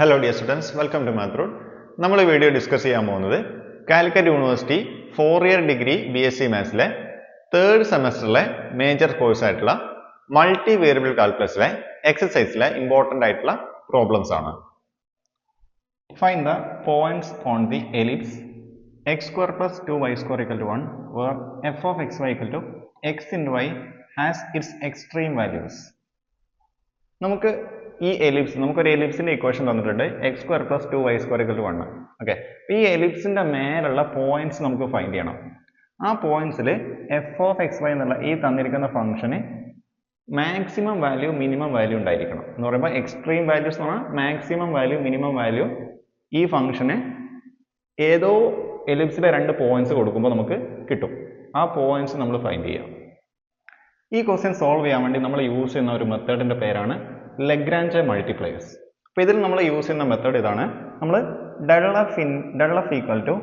Hello dear students welcome to മാത്രൂർ നമ്മൾ video discuss ചെയ്യാൻ പോകുന്നത് Calicut university four year degree B S C മാത്സിലെ third സെമസ്റ്ററിലെ major കോഴ്സായിട്ടുള്ള multi variable കാൽക്കുലസിലെ എക്സസൈസിലെ ഇമ്പോർട്ടന്റ് ആയിട്ടുള്ള പ്രോബ്ലംസ് ആണ്. Find the points on the ellipse x square plus two y square equal to one where f of x y to x in y has its extreme values നമുക്ക് ഈ ellipse നമുക്കൊരു എലിപ്സിന്റെ equation തന്നിട്ടുണ്ട്. X square plus two y square equal to one okay ഈ എലിപ്സിന്റെ മേലുള്ള points നമുക്ക് find ചെയ്യണം. ആ പോയിന്റ്സിൽ എഫ് ഓഫ് എക്സ് വൈ എന്നുള്ള ഈ തന്നിരിക്കുന്ന ഫംഗ്ഷന് മാക്സിമം വാല്യൂ മിനിമം വാല്യൂ ഉണ്ടായിരിക്കണം. എന്ന് പറയുമ്പോൾ എക്സ്ട്രീം വാല്യൂസ് എന്ന് പറഞ്ഞാൽ മാക്സിമം വാല്യൂ മിനിമം വാല്യൂ ഈ ഫംഗ്ഷന് ഏതോ എലിപ്സിലെ രണ്ട് പോയിന്റ്സ് കൊടുക്കുമ്പോൾ നമുക്ക് കിട്ടും. ആ പോയിന്റ്സ് നമ്മൾ ഫൈൻഡ് ചെയ്യാം. ഈ ക്വസ്റ്റ്യൻ സോൾവ് ചെയ്യാൻ വേണ്ടി നമ്മൾ യൂസ് ചെയ്യുന്ന ഒരു മെത്തേഡിന്റെ പേരാണ് ലെഗ്രാൻജ മൾട്ടിപ്ലയേഴ്സ് അപ്പോൾ ഇതിൽ നമ്മൾ യൂസ് ചെയ്യുന്ന മെത്തേഡ് ഇതാണ്. നമ്മൾ del f in del f equal to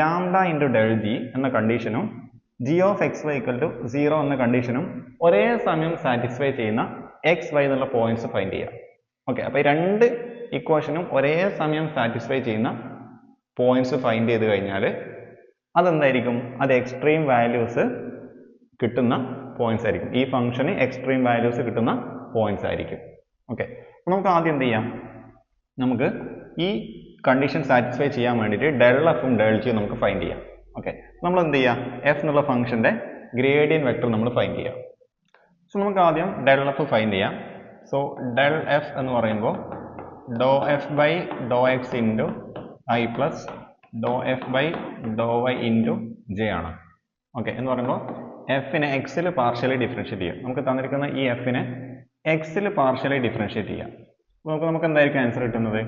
lambda into del g എന്ന കണ്ടീഷനും g of x y equal to zero എന്ന കണ്ടീഷനും ഒരേ സമയം സാറ്റിസ്ഫൈ ചെയ്യുന്ന എക്സ് വൈ എന്നുള്ള പോയിന്റ്സ് ഫൈൻഡ് ചെയ്യാം ഓക്കെ അപ്പോൾ ഈ രണ്ട് ഇക്വേഷനും ഒരേ സമയം സാറ്റിസ്ഫൈ ചെയ്യുന്ന പോയിന്റ്സ് ഫൈൻഡ് ചെയ്ത് കഴിഞ്ഞാൽ അതെന്തായിരിക്കും? അത് എക്സ്ട്രീം വാല്യൂസ് കിട്ടുന്ന പോയിന്റ്സ് ആയിരിക്കും. ഈ ഫംഗ്ഷന് എക്സ്ട്രീം വാല്യൂസ് കിട്ടുന്ന പോയിന്റ്സ് ആയിരിക്കും. ഓക്കെ നമുക്ക് ആദ്യം എന്ത് ചെയ്യാം? നമുക്ക് ഈ കണ്ടീഷൻ സാറ്റിസ്ഫൈ ചെയ്യാൻ വേണ്ടിയിട്ട് ഡെൽ എഫും ഡെൽ ജിയും നമുക്ക് ഫൈൻഡ് ചെയ്യാം. ഓക്കെ നമ്മൾ എന്ത് ചെയ്യാം? എഫ് എന്നുള്ള ഫംഗ്ഷന്റെ ഗ്രേഡിയൻ വെക്ടർ നമ്മൾ ഫൈൻഡ് ചെയ്യാം. സോ നമുക്ക് ആദ്യം ഡെൽ എഫ് ഫൈൻഡ് ചെയ്യാം. സോ ഡെൽ എഫ് എന്ന് പറയുമ്പോൾ ഡോ f by Dr x into i plus Dr f by Dr y into j ആണ്. ഓക്കെ എന്ന് പറയുമ്പോൾ എഫിനെ എക്സിൽ പാർഷ്യലി ഡിഫറൻഷ്യേറ്റ് ചെയ്യാം. നമുക്ക് തന്നിരിക്കുന്ന ഈ എഫിനെ എക്സിൽ പാർഷ്യലി ഡിഫറൻഷ്യേറ്റ് ചെയ്യാം. അപ്പോൾ നമുക്ക് നമുക്ക് എന്തായിരിക്കും ആൻസർ കിട്ടുന്നത്?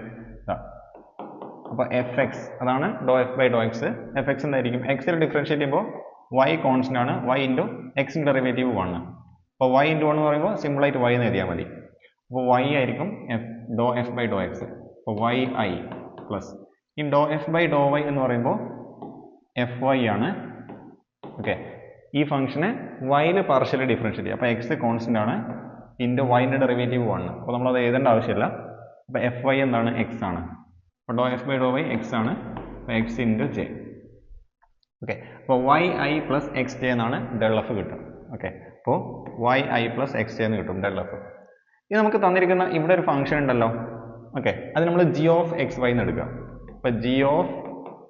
അപ്പോൾ എഫ് എക്സ് അതാണ് ഡോ f by Dr x f x എന്തായിരിക്കും എക്സിൽ ഡിഫറൻഷ്യേറ്റ് ചെയ്യുമ്പോൾ വൈ കോൺസ്റ്റന്റ് ആണ്. വൈ ഇന്റു എക്സിന്റെ ഡെറിവേറ്റീവ് വൺ അപ്പോൾ വൈ ഇന്റു വൺ എന്ന് പറയുമ്പോൾ സിമ്പിളായിട്ട് വൈ എന്ന് എഴുതിയാൽ മതി. അപ്പോൾ വൈ ആയിരിക്കും f Dr f by Dr x അപ്പോൾ വൈ ഐ പ്ലസ് ഈ ഡോ എഫ് ബൈ ഡോ വൈ എന്ന് പറയുമ്പോൾ എഫ് വൈ ആണ്. ഓക്കെ ഈ ഫംഗ്ഷനെ വൈയിൽ പാർഷ്യലി ഡിഫറൻഷ്യേറ്റ് ചെയ്യുക അപ്പോൾ എക്സ് കോൺസ്റ്റന്റ് ആണ് ഇന്റു വൈന്റെ ഡെറിവേറ്റീവ് വൺ അപ്പോൾ നമ്മളത് എഴുതേണ്ട ആവശ്യമില്ല. അപ്പോൾ എഫ് വൈ എന്താണ്? എക്സ് ആണ്. അപ്പോൾ ഡോ f by Dr y x ആണ്. അപ്പോൾ എക്സ് ഇന്റു ജെ ഓക്കെ അപ്പോൾ y i plus x j എന്നാണ് ഡെൽ എഫ് കിട്ടും ഓക്കെ അപ്പോൾ y i plus x j എന്ന് കിട്ടും ഡെൽ എഫ് ഇത് നമുക്ക് തന്നിരിക്കുന്ന ഇവിടെ ഒരു ഫംഗ്ഷൻ ഉണ്ടല്ലോ. ഓക്കെ അത് നമ്മൾ ജി ഓഫ് എക്സ് വൈ എന്ന് എടുക്കുക അപ്പോൾ g of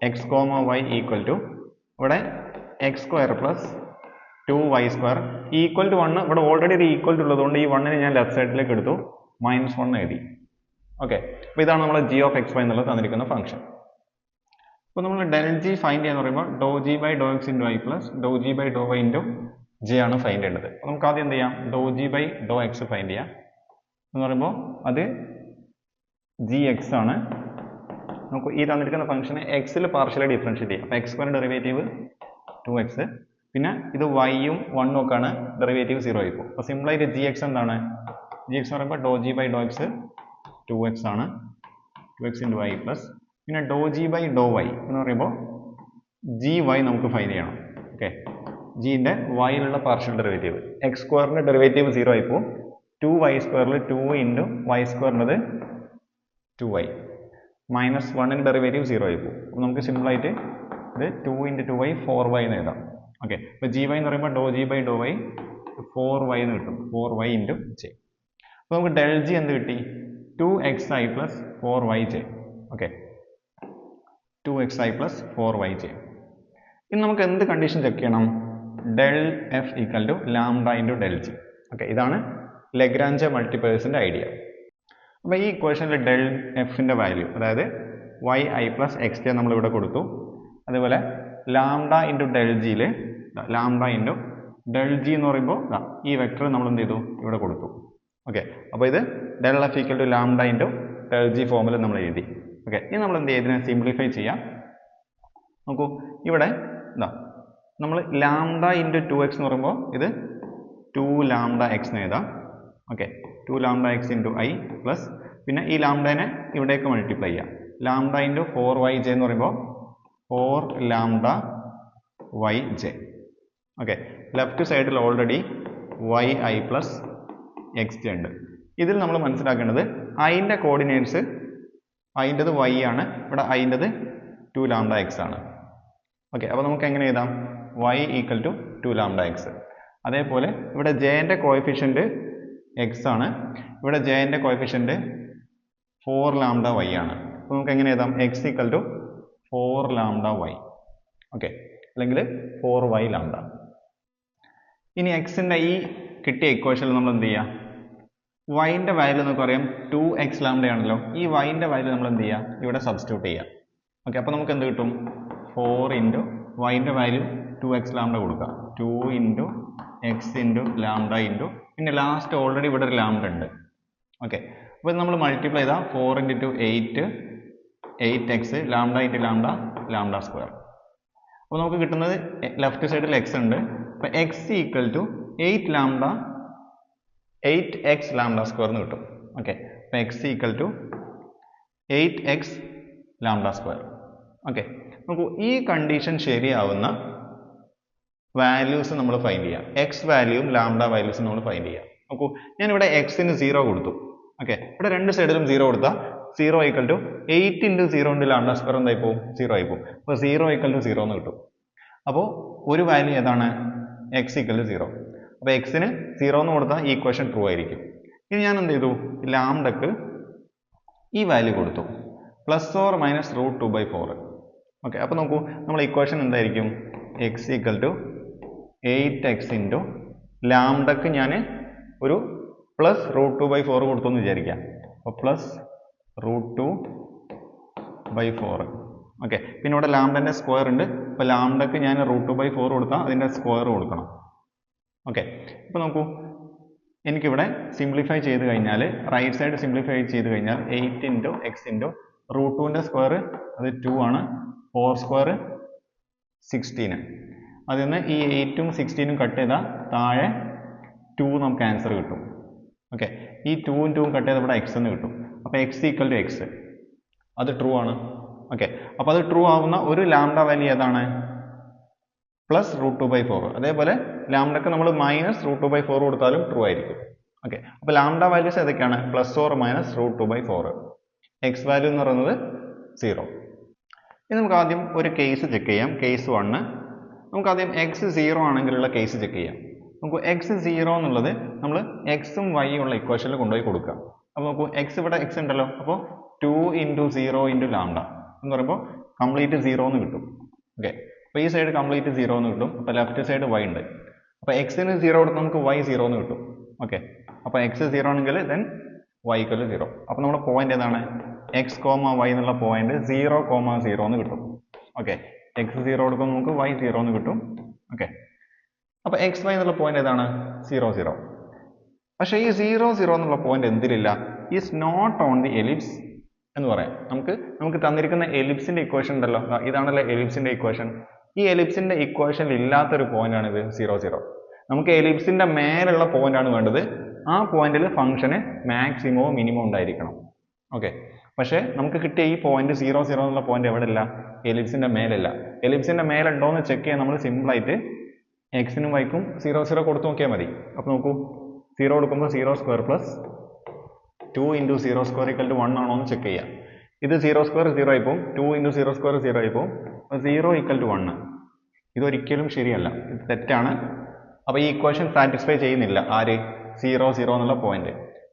x comma y equal to ഇവിടെ x square plus two y square equal to one ഇവിടെ ഓൾറെഡി ഒരു ഈക്വൽ ടു ഉള്ളതുകൊണ്ട് ഈ വണ്ണിനെ ഞാൻ ലെഫ്റ്റ് സൈഡിലേക്ക് എടുത്തു. മൈനസ് വൺ എഴുതി. ഓക്കെ അപ്പോൾ ഇതാണ് നമ്മൾ ജി ഓഫ് എക്സ് വൈ എന്നുള്ളത് തന്നിരിക്കുന്ന ഫംഗ്ഷൻ അപ്പോൾ നമ്മൾ ഡെൽ ജി ഫൈൻഡ് ചെയ്യാന്ന് പറയുമ്പോൾ ഡോ g by Dr x into i plus Dr g by Dr y into g ആണ് ഫൈൻഡ് ചെയ്യേണ്ടത്. അപ്പോൾ നമുക്ക് ആദ്യം എന്ത് ചെയ്യാം? ഡോ g by Dr x find ചെയ്യാം. എന്ന് പറയുമ്പോൾ അത് ജി എക്സ് ആണ്. നമുക്ക് ഈ തന്നിരിക്കുന്ന ഫംഗ്ഷനെ എക്സിൽ പാർഷ്യലി ഡിഫറൻഷ്യേറ്റ് ചെയ്യാം. അപ്പോൾ x square derivative two x പിന്നെ ഇത് വൈയും വണ്ണും ഒക്കെ ആണ് ഡെറിവേറ്റീവ് സീറോ ആയിപ്പോൾ അപ്പോൾ സിമ്പിളായിട്ട് ജി എക്സ് എന്താണ്? ജി എക്സ് എന്ന് പറയുമ്പോൾ ഡോ g by Dr x two x ആണ്. Two x into y plus പിന്നെ ഡോ ജി ബൈ ഡോ വൈ എന്ന് പറയുമ്പോൾ ജി വൈ നമുക്ക് ഫൈൻ ചെയ്യണം. ഓക്കെ ജീന്റെ വൈയിലുള്ള പാർഷ്യൽ ഡെറിവേറ്റീവ് എക്സ് സ്ക്വയറിന്റെ ഡെറിവേറ്റീവ് സീറോ ആയിപ്പോൾ ടു വൈ സ്ക്വയറിൽ ടു ഇന്റു വൈ സ്ക്വയറിന്റെത് ടു വൈ മൈനസ് വണ്ണിന്റെ ഡെറിവേറ്റീവ് സീറോ ആയിപ്പോൾ നമുക്ക് സിമ്പിളായിട്ട് ഇത് two into two y four y എന്ന് എഴുതാം. ഓക്കെ അപ്പോൾ ജി വൈ എന്ന് പറയുമ്പോൾ ഡോ g by Dr y four y എന്ന് കിട്ടും. ഫോർ വൈ ഇന്റു ജെ അപ്പോൾ നമുക്ക് ഡെൽ ജി എന്ത് കിട്ടി? Two x i plus four y j okay two x i plus four y j ഇനി നമുക്ക് എന്ത് കണ്ടീഷൻ ചെക്ക് ചെയ്യണം? Del f equal to lambda into del g okay ഇതാണ് Lagrange മൾട്ടിപ്ലേഴ്സിന്റെ idea അപ്പോൾ ഈ ഇക്വേഷനിൽ ഡെൽ എഫിന്റെ വാല്യൂ അതായത് y i plus x j നമ്മളിവിടെ കൊടുത്തു. അതുപോലെ ലാംഡ ഇന്റു ഡെൽ ജിയിൽ ലാംഡ ഇന്റു ഡെൽ ജി എന്ന് പറയുമ്പോൾ ഈ വെക്ടർ നമ്മൾ എന്ത് ചെയ്തു? ഇവിടെ കൊടുത്തു. ഓക്കെ അപ്പോൾ ഇത് del f equal to lambda into del g ഫോമിൽ നമ്മൾ എഴുതി. ഓക്കെ ഇനി നമ്മൾ എന്ത് ചെയ്യും? ഇതിനെ സിംപ്ലിഫൈ ചെയ്യാം. നോക്കൂ ഇവിടെ എന്താ നമ്മൾ ലാംഡ ഇന്റു ടു എക്സ് എന്ന് പറയുമ്പോൾ ഇത് ടു ലാംഡ എക്സ് എന്ന് എഴുതാം. Okay two lambda x into i plus പിന്നെ ഈ ലാംഡനെ ഇവിടേക്ക് മൾട്ടിപ്ലൈ ചെയ്യാം. Lambda into four y j എന്ന് പറയുമ്പോൾ four lambda y j. Okay left സൈഡിൽ already y i plus x j ഉണ്ട്. ഇതിൽ നമ്മൾ മനസ്സിലാക്കേണ്ടത് ഐന്റെ കോർഡിനേറ്റ്സ് അതിന്റെത് വൈ ആണ്. ഇവിടെ അതിന്റെത് ടു ലാംഡ എക്സ് ആണ്. ഓക്കെ അപ്പോൾ നമുക്ക് എങ്ങനെ എഴുതാം? Y equal to two lambda x അതേപോലെ ഇവിടെ ജെന്റെ കോയഫിഷ്യന്റ് എക്സ് ആണ്. ഇവിടെ ജെന്റെ കോയഫിഷ്യന്റ് ഫോർ ലാംഡ വൈ ആണ്. അപ്പോൾ നമുക്ക് എങ്ങനെ എഴുതാം? X equal to four lambda y okay അല്ലെങ്കിൽ ഫോർ വൈ ലാംഡ ഇനി എക്സിന്റെ ഈ കിട്ടിയ ഇക്വേഷനിൽ നമ്മൾ എന്ത് ചെയ്യുക വൈന്റെ വാല്യൂ നമുക്ക് അറിയാം ടു എക്സ് ലാംഡ ആണല്ലോ. ഈ വൈന്റെ വാല്യൂ നമ്മൾ എന്ത് ചെയ്യുക ഇവിടെ സബ്സ്റ്റിറ്റ്യൂട്ട് ചെയ്യുക ഓക്കെ അപ്പോൾ നമുക്ക് എന്ത് കിട്ടും? ഫോർ ഇന്റു വൈന്റെ വാല്യൂ ടു എക്സ് ലാംഡ കൊടുക്കുക two into x into lambda into പിന്നെ ലാസ്റ്റ് ഓൾറെഡി ഇവിടെ ഒരു ലാംഡ ഉണ്ട്. ഓക്കെ അപ്പോൾ നമ്മൾ മൾട്ടിപ്ലൈ ചെയ്താൽ four into two eight eight x lambda into lambda lambda square അപ്പോൾ നമുക്ക് കിട്ടുന്നത് ലെഫ്റ്റ് സൈഡിൽ എക്സ് ഉണ്ട്. അപ്പോൾ x equal to eight lambda eight x lambda square എന്ന് കിട്ടും. ഓക്കെ അപ്പോൾ x equal to eight x lambda square okay നോക്കൂ ഈ കണ്ടീഷൻ ശരിയാവുന്ന വാല്യൂസ് നമ്മൾ ഫൈൻഡ് ചെയ്യാം. എക്സ് വാല്യൂവും ലാംഡ വാല്യൂസും നമ്മൾ ഫൈൻഡ് ചെയ്യാം. നോക്കൂ ഞാനിവിടെ എക്സിന് സീറോ കൊടുത്തു. ഓക്കെ ഇവിടെ രണ്ട് സൈഡിലും സീറോ കൊടുത്താൽ zero equal to eight into zero into lambda square എന്തായി പോകും സീറോ ആയി പോകും അപ്പോൾ സീറോ ഈക്വൽ ടു സീറോ എന്ന് കിട്ടും. അപ്പോൾ ഒരു വാല്യൂ ഏതാണ്? എക്സ് ഈക്വൽ ടു സീറോ അപ്പോൾ എക്സിന് സീറോ എന്ന് കൊടുത്താൽ ഈ ഇക്വേഷൻ ട്രൂ ആയിരിക്കും. ഇനി ഞാൻ എന്ത് ചെയ്തു? ലാംഡക്ക് ഈ വാല്യൂ കൊടുത്തു. Plus or minus root two by four okay അപ്പോൾ നോക്കൂ നമ്മൾ ഇക്വേഷൻ എന്തായിരിക്കും? X equal to eight x into ലാംഡക്ക് ഞാൻ ഒരു plus root two by four കൊടുത്തു എന്ന് വിചാരിക്കാം. അപ്പോൾ plus root two by four okay പിന്നെ ഇവിടെ ലാംഡന്റെ സ്ക്വയർ ഉണ്ട്. അപ്പോൾ ലാംഡക്ക് ഞാൻ റൂട്ട് ബൈ ഫോർ കൊടുത്താൽ അതിന്റെ സ്ക്വയർ കൊടുക്കണം. ഓക്കെ ഇപ്പോൾ നോക്കൂ. എനിക്കിവിടെ സിംപ്ലിഫൈ ചെയ്ത് കഴിഞ്ഞാൽ റൈറ്റ് സൈഡ് സിംപ്ലിഫൈ ചെയ്ത് കഴിഞ്ഞാൽ eight into x into root ടുവിന്റെ സ്ക്വയർ അത് ടു ആണ്. ഫോർ സ്ക്വയർ സിക്സ്റ്റീന് അതിൽ നിന്ന് ഈ എയ്റ്റും സിക്സ്റ്റീനും കട്ട് ചെയ്താൽ താഴെ ടു നമുക്ക് ആൻസർ കിട്ടും. ഓക്കെ ഈ ടൂവും ടൂവും കട്ട് ചെയ്താൽ ഇവിടെ എക്സ് എന്ന് കിട്ടും. അപ്പോൾ എക്സ് ഈക്വൽ ടു എക്സ് അത് ട്രൂ ആണ്. ഓക്കെ അപ്പോൾ അത് ട്രൂ ആവുന്ന ഒരു ലാംഡ വാല്യൂ ഏതാണ്? Plus root two by four അതേപോലെ ലാംഡക്ക് നമ്മൾ minus root two by four കൊടുത്താലും ട്രൂ ആയിരിക്കും. ഓക്കെ അപ്പോൾ ലാംഡ വാല്യൂസ് ഏതൊക്കെയാണ്? Plus or minus root two by four x value എന്ന് പറയുന്നത് സീറോ ഇനി നമുക്ക് ആദ്യം ഒരു കേസ് ചെക്ക് ചെയ്യാം. കേസ് വണ്ണ് നമുക്ക് ആദ്യം എക്സ് സീറോ ആണെങ്കിലുള്ള കേസ് ചെക്ക് ചെയ്യാം. നമുക്ക് എക്സ് സീറോ എന്നുള്ളത് നമ്മൾ എക്സും വൈയും ഉള്ള ഇക്വേഷനിൽ കൊണ്ടുപോയി കൊടുക്കുക അപ്പോൾ നോക്കൂ എക്സ് ഇവിടെ എക്സ് ഉണ്ടല്ലോ. അപ്പോൾ two into zero into lambda. എന്ന് പറയുമ്പോൾ കംപ്ലീറ്റ് സീറോ എന്ന് കിട്ടും. ഓക്കെ അപ്പോൾ ഈ സൈഡ് കംപ്ലീറ്റ് സീറോ എന്ന് കിട്ടും. അപ്പോൾ ലെഫ്റ്റ് സൈഡ് വൈ ഉണ്ട്. അപ്പോൾ എക്സിന് സീറോ കൊടുത്ത് നമുക്ക് വൈ സീറോ എന്ന് കിട്ടും. ഓക്കെ അപ്പോൾ എക്സ് സീറോ ആണെങ്കിൽ ദെൻ വൈ ഇക്വൽ സീറോ അപ്പോൾ നമ്മുടെ പോയിന്റ് ഏതാണ്? എക്സ് കോമ വൈ എന്നുള്ള പോയിന്റ് സീറോ കോമ സീറോ എന്ന് കിട്ടും. ഓക്കെ എക്സ് സീറോ കൊടുക്കുമ്പോൾ നമുക്ക് വൈ സീറോ എന്ന് കിട്ടും. ഓക്കെ അപ്പോൾ എക്സ് വൈ എന്നുള്ള പോയിന്റ് ഏതാണ്? സീറോ സീറോ പക്ഷേ ഈ സീറോ സീറോ എന്നുള്ള point എന്തിലില്ല? Is not on the ellipse എന്ന് പറയാം. നമുക്ക് നമുക്ക് തന്നിരിക്കുന്ന എലിപ്സിന്റെ ഇക്വേഷൻ ഉണ്ടല്ലോ. ഇതാണല്ലോ എലിപ്സിന്റെ ഇക്വേഷൻ ഈ എലിപ്സിന്റെ ഇക്വേഷനിൽ ഇല്ലാത്തൊരു പോയിന്റ് ആണ് ഇത് സീറോ സീറോ നമുക്ക് എലിപ്സിന്റെ മേലുള്ള പോയിന്റ് ആണ് വേണ്ടത്. ആ പോയിന്റിൽ ഫംഗ്ഷന് മാക്സിമോ മിനിമോ ഉണ്ടായിരിക്കണം. ഓക്കെ പക്ഷേ നമുക്ക് കിട്ടിയ ഈ പോയിന്റ് സീറോ സീറോ എന്നുള്ള പോയിന്റ് എവിടെ ഇല്ല എലിപ്സിന്റെ മേലല്ല. എലിപ്സിന്റെ മേലുണ്ടോ എന്ന് ചെക്ക് ചെയ്യാൻ നമ്മൾ സിമ്പിൾ ആയിട്ട് എക്സിനും വൈക്കും സീറോ സീറോ കൊടുത്ത് നോക്കിയാൽ മതി. അപ്പോൾ നോക്കൂ. സീറോ കൊടുക്കുമ്പോൾ zero square plus two into zero square equal to one ആണോ എന്ന് ചെക്ക് ചെയ്യാം. ഇത് സീറോ സ്ക്വയർ സീറോ ആയി പോകും. Two into zero square zero ആയി പോകും. അപ്പോൾ സീറോ ഈക്വൽ ടു വൺ ഇതൊരിക്കലും ശരിയല്ല. ഇത് തെറ്റാണ്. അപ്പോൾ ഈ ഇക്വേഷൻ സാറ്റിസ്ഫൈ ചെയ്യുന്നില്ല. ആര്? സീറോ സീറോ എന്നുള്ള പോയിന്റ്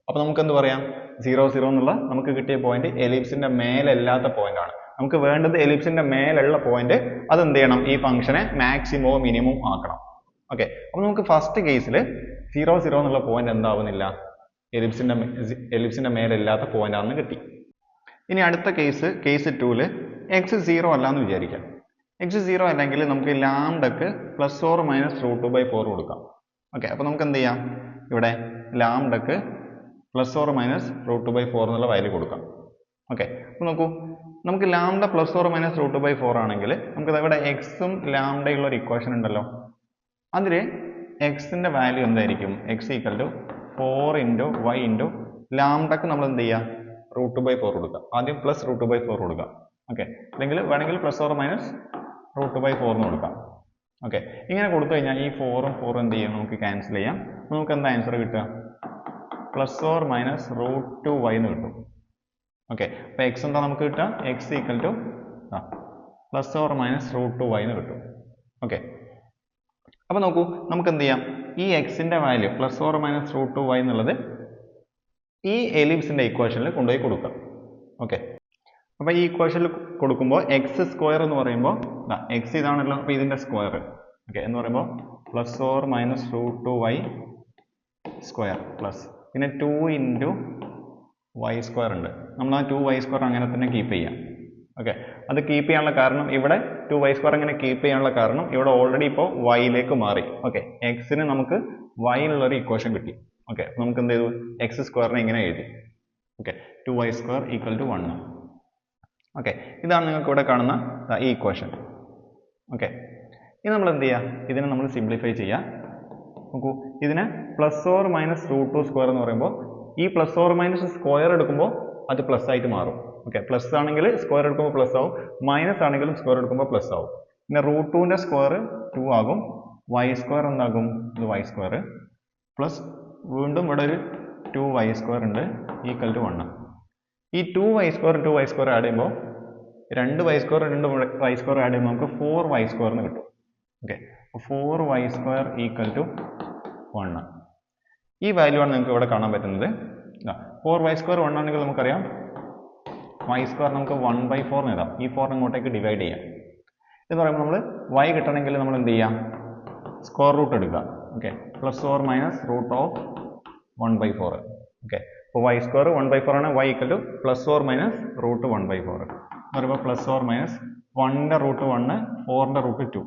അപ്പോൾ നമുക്ക് എന്ത് പറയാം? സീറോ സീറോ എന്നുള്ള നമുക്ക് കിട്ടിയ പോയിന്റ് എലിപ്സിന്റെ മേലല്ലാത്ത പോയിന്റ് ആണ്. നമുക്ക് വേണ്ടത് എലിപ്സിന്റെ മേലുള്ള പോയിന്റ് അത് എന്ത് ചെയ്യണം? ഈ ഫംഗ്ഷനെ മാക്സിമോ മിനിമം ആക്കണം. ഓക്കെ അപ്പോൾ നമുക്ക് ഫസ്റ്റ് കേസിൽ സീറോ സീറോ എന്നുള്ള പോയിന്റ് എന്താവുന്നില്ല? എലിപ്സിന്റെ എലിപ്സിന്റെ മേലില്ലാത്ത പോയിന്റാണെന്ന് കിട്ടി. ഇനി അടുത്ത കേസ് കേസ് ടൂവിൽ എക്സ് സീറോ അല്ല എന്ന് വിചാരിക്കാം. എക്സ് സീറോ അല്ലെങ്കിൽ നമുക്ക് ലാംഡക്ക് plus or minus root two by four കൊടുക്കാം. ഓക്കെ അപ്പോൾ നമുക്ക് എന്ത് ചെയ്യാം? ഇവിടെ ലാംഡക്ക് plus or minus root two by four എന്നുള്ള വാല്യൂ കൊടുക്കാം. ഓക്കെ അപ്പോൾ നോക്കൂ. നമുക്ക് lambda plus or minus root by four ആണെങ്കിൽ നമുക്ക് ഇവിടെ എക്സും ലാംഡയുള്ള ഒരു ഇക്വേഷൻ ഉണ്ടല്ലോ. അതിൽ എക്സിന്റെ വാല്യൂ എന്തായിരിക്കും? X equal to four into y into ലാംഡക്ക് നമ്മൾ എന്ത് ചെയ്യുക റൂട്ട് ബൈ ഫോർ കൊടുക്കുക. ആദ്യം പ്ലസ് റൂട്ട് ബൈ ഫോർ കൊടുക്കുക. ഓക്കെ അല്ലെങ്കിൽ വേണമെങ്കിൽ plus or minus root by four എന്ന് കൊടുക്കാം. ഓക്കെ ഇങ്ങനെ കൊടുത്തു കഴിഞ്ഞാൽ ഈ ഫോറും ഫോറും എന്ത് ചെയ്യും? നമുക്ക് ക്യാൻസൽ ചെയ്യാം. നമുക്ക് എന്താ ആൻസർ കിട്ടുക? Plus or minus root two y എന്ന് കിട്ടും. ഓക്കെ അപ്പോൾ എക്സ് എന്താ നമുക്ക് കിട്ടുക? എക്സ് ഈക്വൽ ടു ആ plus or minus root two y എന്ന് കിട്ടും. ഓക്കെ അപ്പോൾ നോക്കൂ നമുക്ക് എന്ത് ചെയ്യാം? ഈ എക്സിന്റെ value plus or minus root two y എന്നുള്ളത് ഈ എലിപ്സിന്റെ ഇക്വേഷനിൽ കൊണ്ടുപോയി കൊടുക്കാം. ഓക്കെ അപ്പോൾ ഈ ഇക്വേഷനിൽ കൊടുക്കുമ്പോൾ എക്സ് സ്ക്വയർ എന്ന് പറയുമ്പോൾ എക്സ് ഇതാണല്ലോ അപ്പോൾ ഇതിന്റെ സ്ക്വയർ ഓക്കെ എന്ന് പറയുമ്പോൾ plus or minus root two y square plus പിന്നെ ടു ഇന്റു വൈ സ്ക്വയർ ഉണ്ട്. നമ്മൾ ആ ടു വൈ സ്ക്വയർ അങ്ങനെ തന്നെ കീപ്പ് ചെയ്യാം. ഓക്കെ അത് കീപ്പ് ചെയ്യാനുള്ള കാരണം ഇവിടെ ടു വൈ സ്ക്വയർ അങ്ങനെ കീപ്പ് ചെയ്യാനുള്ള കാരണം ഇവിടെ ഓൾറെഡി ഇപ്പോൾ വൈയിലേക്ക് മാറി. ഓക്കെ എക്സിന് നമുക്ക് വൈയിലുള്ളൊരു ഇക്വേഷൻ കിട്ടി. ഓക്കെ നമുക്ക് എന്ത് ചെയ്തു? എക്സ് സ്ക്വയറിനെ ഇങ്ങനെ എഴുതി. Okay two y square equal to one okay ഇതാണ് നിങ്ങൾക്ക് ഇവിടെ കാണുന്ന ഈ ഇക്വേഷൻ ഓക്കെ ഇനി നമ്മൾ എന്ത് ചെയ്യുക ഇതിനെ നമ്മൾ സിംപ്ലിഫൈ ചെയ്യുക നോക്കൂ. ഇതിനെ plus or minus root two square എന്ന് പറയുമ്പോൾ ഈ പ്ലസ് ഓർ മൈനസ് സ്ക്വയർ എടുക്കുമ്പോൾ അത് പ്ലസ് ആയിട്ട് മാറും. ഓക്കെ പ്ലസ് ആണെങ്കിൽ സ്ക്വയർ എടുക്കുമ്പോൾ പ്ലസ് ആവും. മൈനസ് ആണെങ്കിലും സ്ക്വയർ എടുക്കുമ്പോൾ പ്ലസ് ആവും. പിന്നെ റൂട്ട് ടുവിന്റെ സ്ക്വയർ ടു ആകും. വൈ സ്ക്വയർ എന്താകും? ഇത് വൈ സ്ക്വയർ പ്ലസ് വീണ്ടും ഇവിടെ ഒരു ടു വൈ സ്ക്വയർ ഉണ്ട്. ഈക്വൽ ടു വൺ ഈ two y square two y square add ചെയ്യുമ്പോൾ രണ്ട് വൈ സ്ക്വയർ രണ്ട് വൈ സ്ക്വയർ ആഡ് ചെയ്യുമ്പോൾ നമുക്ക് ഫോർ വൈ സ്ക്വയർ എന്ന് കിട്ടും. Okay four y square equal to one ഈ വാല്യൂ ആണ് നിങ്ങൾക്ക് ഇവിടെ കാണാൻ പറ്റുന്നത്. ഫോർ വൈ സ്ക്വയർ വൺ ആണെങ്കിൽ നമുക്കറിയാം. വൈ സ്ക്വയർ നമുക്ക് വൺ ബൈ ഫോർ എഴുതാം. ഈ ഫോറിന് ഇങ്ങോട്ടേക്ക് ഡിവൈഡ് ചെയ്യാം. എന്ന് പറയുമ്പോൾ നമ്മൾ വൈ കിട്ടണമെങ്കിൽ നമ്മൾ എന്ത് ചെയ്യാം? സ്ക്വയർ റൂട്ട് എടുക്കുക. Okay plus or minus root of one by four okay അപ്പോൾ y square one by four ആണ്. Y equal to plus or minus root one by four എന്ന് പറയുമ്പോൾ പ്ലസ് ഓർ മൈനസ് വണ്ണിന്റെ റൂട്ട് വണ്ണ് ഫോറിന്റെ root two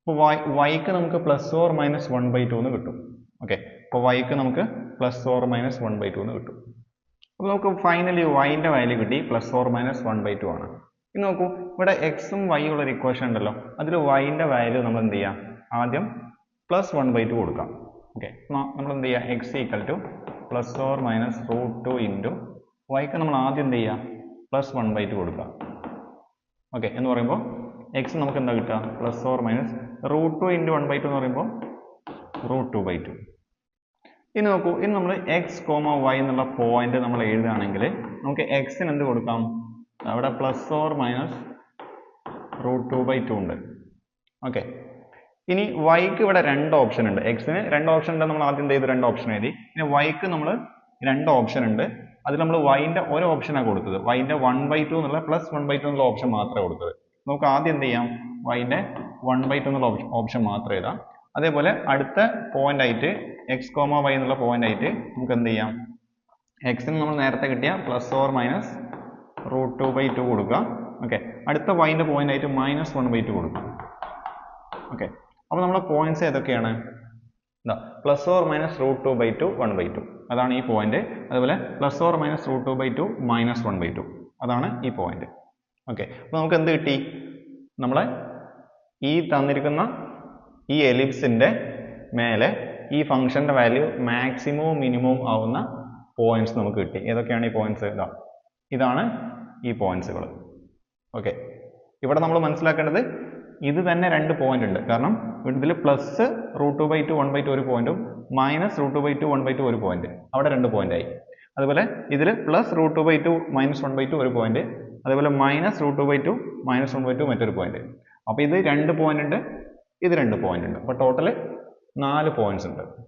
അപ്പോൾ y വൈക്ക് നമുക്ക് plus or minus one by two എന്ന് കിട്ടും. ഓക്കെ അപ്പോൾ വൈക്ക് നമുക്ക് plus or minus one by two എന്ന് കിട്ടും. അപ്പോൾ നമുക്ക് ഫൈനലി വൈന്റെ വാല്യൂ കിട്ടി plus four minus one by two ആണ്. ഇനി നോക്കൂ ഇവിടെ എക്സും വൈ ഉള്ള ഒരു ഇക്വേഷൻ ഉണ്ടല്ലോ അതിൽ വൈന്റെ വാല്യൂ നമ്മൾ എന്ത് ചെയ്യാം? ആദ്യം പ്ലസ് വൺ ബൈ ടു കൊടുക്കാം. ഓക്കെ നമ്മൾ എന്ത് ചെയ്യാം? X equal to plus or minus root two into വൈക്ക് നമ്മൾ ആദ്യം എന്ത് ചെയ്യാം? പ്ലസ് വൺ ബൈ ടു കൊടുക്കുക ഓക്കെ എന്ന് പറയുമ്പോൾ എക്സ് നമുക്ക് എന്താ കിട്ടുക? Plus or minus root two into one by two എന്ന് പറയുമ്പോൾ റൂട്ട് ടു ബൈ ടു ഇനി നോക്കൂ ഇനി നമ്മൾ എക്സ് കോമ വൈ എന്നുള്ള പോയിന്റ് നമ്മൾ എഴുതുകയാണെങ്കിൽ നമുക്ക് എക്സിന് എന്ത് കൊടുക്കാം? അവിടെ plus or minus root two by two ഉണ്ട്. ഓക്കെ ഇനി വൈക്ക് ഇവിടെ രണ്ട് ഓപ്ഷൻ ഉണ്ട്. എക്സിന് രണ്ട് ഓപ്ഷൻ ഉണ്ട് നമ്മൾ ആദ്യം ചെയ്ത്? രണ്ട് ഓപ്ഷൻ എഴുതി. ഇനി വൈക്ക് നമ്മൾ രണ്ട് ഓപ്ഷൻ ഉണ്ട്. അതിൽ നമ്മൾ വൈന്റെ ഒരു ഓപ്ഷനാണ് കൊടുത്തത്. വൈന്റെ വൺ ബൈ ടു എന്നുള്ള പ്ലസ് വൺ ബൈ ടു എന്നുള്ള ഓപ്ഷൻ മാത്രമേ കൊടുത്തത്. നമുക്ക് ആദ്യം എന്ത് ചെയ്യാം? വൈന്റെ വൺ ബൈ ടു എന്നുള്ള ഓപ്ഷൻ മാത്രമേ എഴുതാം. അതേപോലെ അടുത്ത പോയിന്റ് ആയിട്ട് എക്സ് കോമ വൈ എന്നുള്ള പോയിന്റ് ആയിട്ട് നമുക്ക് എന്ത് ചെയ്യാം എക്സിന് നമ്മൾ നേരത്തെ കിട്ടിയ plus or minus root two by two കൊടുക്കുക. ഓക്കെ അടുത്ത വൈന്റെ പോയിന്റ് ആയിട്ട് മൈനസ് വൺ ബൈ ടു കൊടുക്കുക. ഓക്കെ അപ്പോൾ നമ്മളെ പോയിന്റ്സ് ഏതൊക്കെയാണ്? എന്താ plus or minus root two by two one by two അതാണ് ഈ പോയിന്റ് അതുപോലെ plus or minus root two by two minus one by two അതാണ് ഈ പോയിന്റ് ഓക്കെ അപ്പോൾ നമുക്ക് എന്ത് കിട്ടി? നമ്മളെ ഈ തന്നിരിക്കുന്ന ഈ എലിപ്സിന്റെ മേലെ ഈ ഫംഗ്ഷന്റെ വാല്യൂ മാക്സിമവും മിനിമവും ആവുന്ന പോയിന്റ്സ് നമുക്ക് കിട്ടി. ഏതൊക്കെയാണ് ഈ പോയിന്റ്സ് ഇതാ. ഇതാണ് ഈ പോയിന്റ്സുകൾ ഓക്കെ ഇവിടെ നമ്മൾ മനസ്സിലാക്കേണ്ടത് ഇത് തന്നെ രണ്ട് പോയിന്റ് ഉണ്ട്. കാരണം ഇതിൽ plus root two by two one by two ഒരു പോയിന്റും minus root two by two one by two ഒരു പോയിന്റ് അവിടെ രണ്ട് പോയിന്റ് ആയി. അതുപോലെ ഇതിൽ plus root two by two minus one by two ഒരു പോയിന്റ് അതുപോലെ minus root two by two minus one by two മറ്റൊരു പോയിന്റ് അപ്പോൾ ഇത് രണ്ട് പോയിന്റ് ഉണ്ട്. ഇത് രണ്ട് പോയിന്റ് ഉണ്ട്. അപ്പോൾ ടോട്ടൽ നാല് പോയിന്റ്സ് ഉണ്ട്.